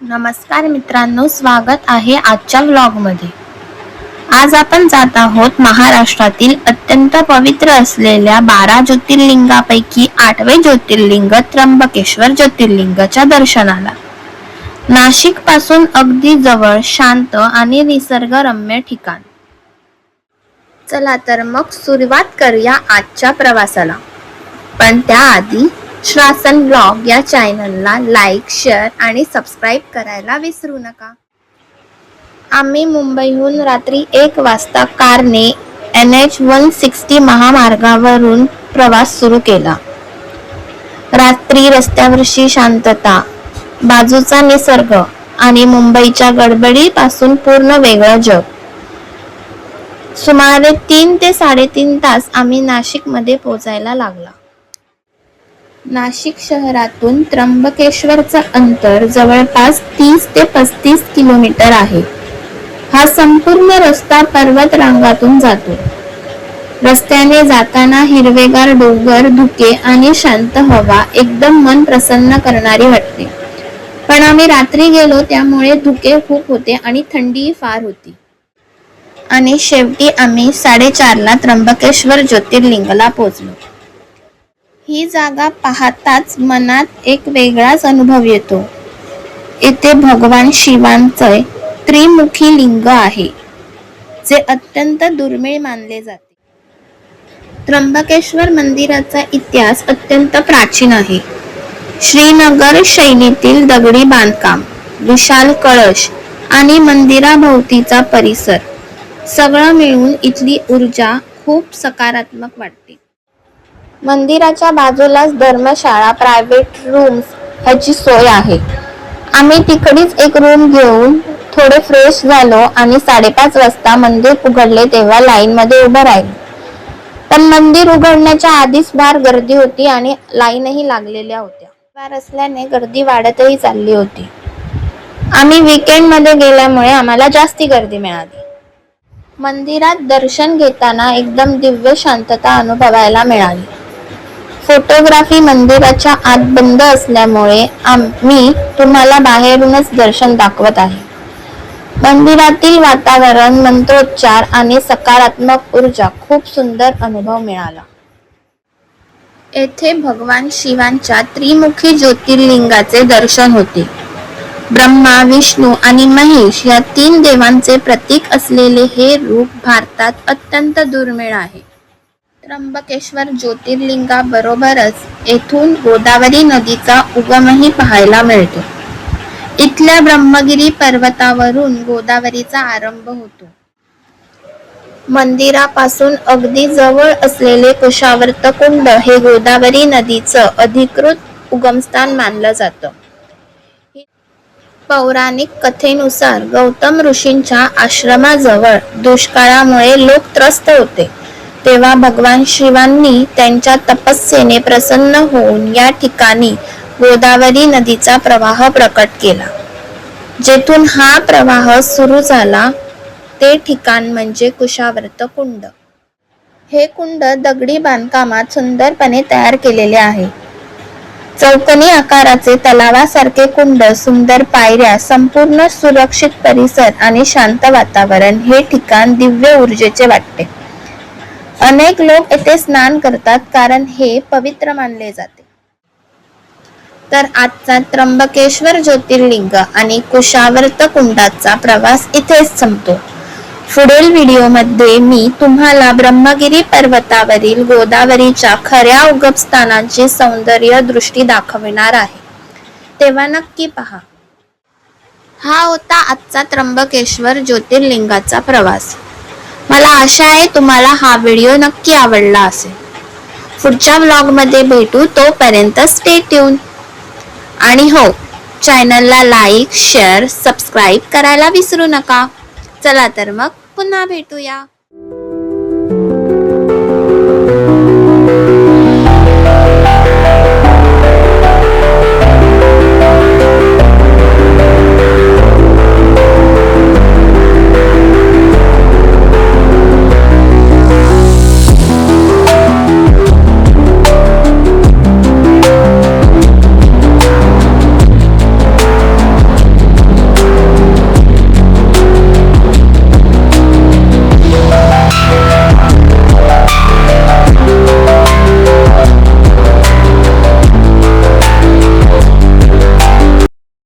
नमस्कार मित्रांनो स्वागत आहे आजच्या व्लॉगमध्ये आज आपण जात आहोत महाराष्ट्रातील अत्यंत पवित्र असलेल्या बारा ज्योतिर्लिंगापैकी आठवे ज्योतिर्लिंग त्र्यंबकेश्वर ज्योतिर्लिंगाच्या दर्शनाला. नाशिकपासून अगदी जवळ शांत आणि निसर्गरम्य ठिकाण. चला तर मग सुरुवात करूया आजच्या प्रवासाला. पण त्याआधी श्वासन ब्लॉग या चॅनलला लाईक शेअर आणि सबस्क्राईब करायला विसरू नका. आम्ही मुंबईहून रात्री एक वाजता कारने एन एच वन सिक्स्टी महामार्गावरून प्रवास सुरू केला. रात्री रस्त्यावरची शांतता बाजूचा निसर्ग आणि मुंबईच्या गडबडीपासून पूर्ण वेगळं जग. सुमारे तीन ते साडेतीन तास आम्ही नाशिकमध्ये पोचायला लागला. नाशिक शहरातून त्र्यंबकेश्वरचं अंतर जवळपास तीस ते पस्तीस किलोमीटर आहे. हा संपूर्ण रस्ता पर्वत रांगातून जातो. रस्त्याने जाताना हिरवेगार डोंगर धुके आणि शांत हवा एकदम मन प्रसन्न करणारी वाटते. पण आम्ही रात्री गेलो त्यामुळे धुके खूप होते आणि थंडीही फार होती. आणि शेवटी आम्ही साडेचारला त्र्यंबकेश्वर ज्योतिर्लिंगला पोहोचलो. ही जागा पाहताच मनात एक वेगळाच अनुभव येतो. येथे भगवान शिवांचे त्रिमुखी लिंग आहे जे अत्यंत दुर्मिळ मानले जाते. त्र्यंबकेश्वर मंदिराचा इतिहास अत्यंत प्राचीन आहे. श्रीनगर शैलीतील दगडी बांधकाम विशाल कळश आणि मंदिराभोवतीचा परिसर सगळं मिळून इथली ऊर्जा खूप सकारात्मक वाटते. मंदिराच्या बाजूलाच धर्मशाळा प्रायव्हेट रूम्स ह्याची सोय आहे. आम्ही तिकडीच एक रूम घेऊन थोडे फ्रेश झालो आणि साडेपाच वाजता मंदिर उघडले तेव्हा लाईन मध्ये उभं राहिलो. पण मंदिर उघडण्याच्या आधीच फार गर्दी होती आणि लाईनही लागलेल्या होत्या. बार असल्याने गर्दी वाढतही चालली होती. आम्ही विकेंडमध्ये मध्ये गेल्यामुळे आम्हाला जास्ती गर्दी मिळाली. मंदिरात दर्शन घेताना एकदम दिव्य शांतता अनुभवायला मिळाली. फोटोग्राफी मंदिराच्या आत बंद असल्यामुळे आम्ही तुम्हाला बाहेरूनच दर्शन दाखवत आहे. मंदिरातील वातावरण मंत्रोच्चार आणि सकारात्मक ऊर्जा खूप सुंदर अनुभव मिळाला. येथे भगवान शिवांच्या त्रिमुखी ज्योतिर्लिंगाचे दर्शन होते. ब्रह्मा विष्णू आणि महेश या तीन देवांचे प्रतीक असलेले हे रूप भारतात अत्यंत दुर्मिळ आहे. त्र्यंबकेश्वर ज्योतिर्लिंगाबरोबरच येथून गोदावरी नदीचा उगमही पाहायला मिळतो. इथल्या ब्रह्मगिरी पर्वतावरून गोदावरीचा आरंभ होतो. मंदिरापासून अगदी जवळ असलेले कुशावर्त कुंड हे गोदावरी नदीचं अधिकृत उगमस्थान मानलं जातं. पौराणिक कथेनुसार गौतम ऋषींच्या आश्रमाजवळ दुष्काळामुळे लोक त्रस्त होते. तेव्हा भगवान शिवांनी त्यांच्या तपस्येने प्रसन्न होऊन या ठिकाणी गोदावरी नदीचा प्रवाह प्रकट केला. जेथून हा प्रवाह सुरू झाला ते ठिकाण म्हणजे कुशावर्त कुंड. हे कुंड दगडी बांधकामात सुंदरपणे तयार केलेले आहे. चौकनी आकाराचे तलावासारखे कुंड सुंदर पायऱ्या संपूर्ण सुरक्षित परिसर आणि शांत वातावरण हे ठिकाण दिव्य ऊर्जेचे वाटते. अनेक लोक येथे स्नान करतात कारण हे पवित्र मानले जाते. तर आजचा त्र्यंबकेश्वर ज्योतिर्लिंग आणि कुशावर्त कुंडाचा प्रवास इथेच संपतो. पुढील व्हिडिओमध्ये मी तुम्हाला ब्रह्मगिरी पर्वतावरील गोदावरीच्या खऱ्या उगमस्थानाची सौंदर्य दृष्टी दाखविणार आहे. तेव्हा नक्की पहा. हा होता आजचा त्र्यंबकेश्वर ज्योतिर्लिंगाचा प्रवास. मला आशा आहे तुम्हाला हा व्हिडिओ नक्की आवडला असेल. पुढच्या ब्लॉगमध्ये भेटू तोपर्यंत स्टे ट्यून आणि हो चॅनलला लाईक शेअर सबस्क्राईब करायला विसरू नका. चला तर मग पुन्हा भेटूया.